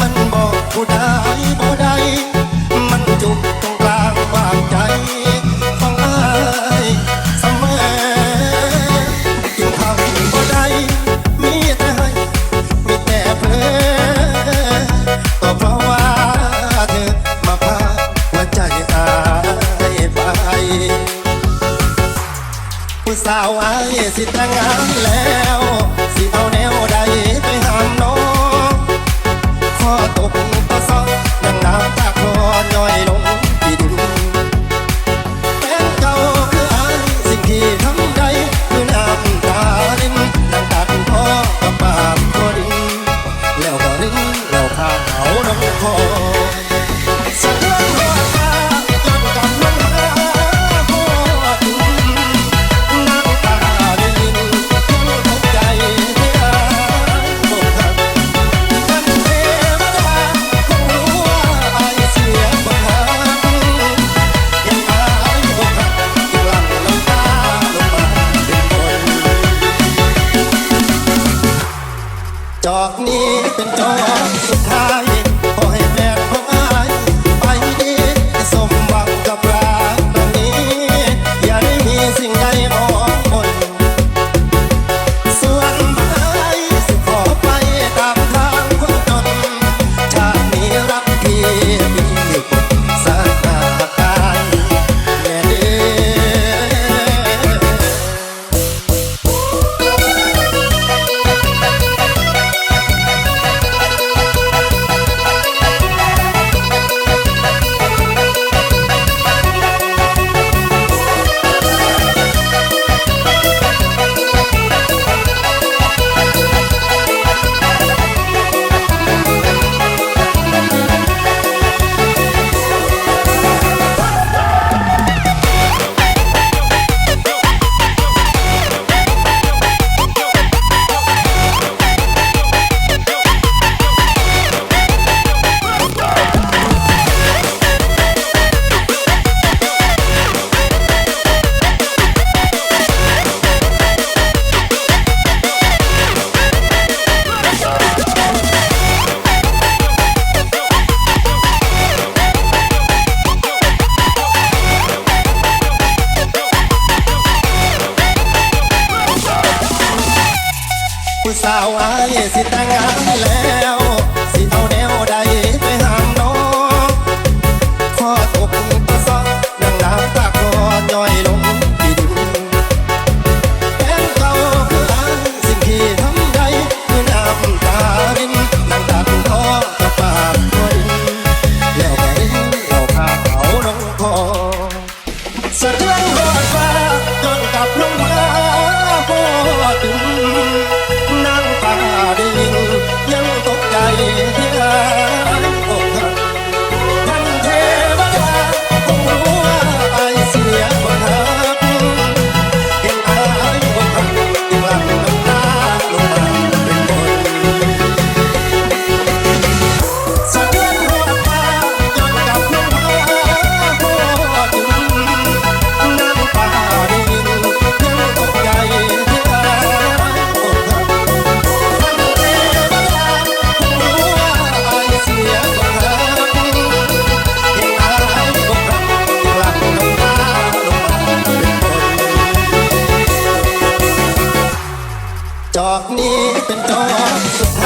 มันบอกผู้ใดบ่ไดมันจุกตรงกลางวางใจของไอ้สมยกินข้าวบ่ไดมีแต่ให้มีแต่เพลก็เพราะว่าเธอมาพาหัวใจอายไปผู้สาวอายสิแต่งงานแล้วสิเอาแน่ ตกตะเศร้ายังน้ำตาคลอย้อยลง จอกนี้เป็นจอกสุดท้าย สาวอายสิแต่งงานแล้ว อกนี้เป็นจอสุดท้าย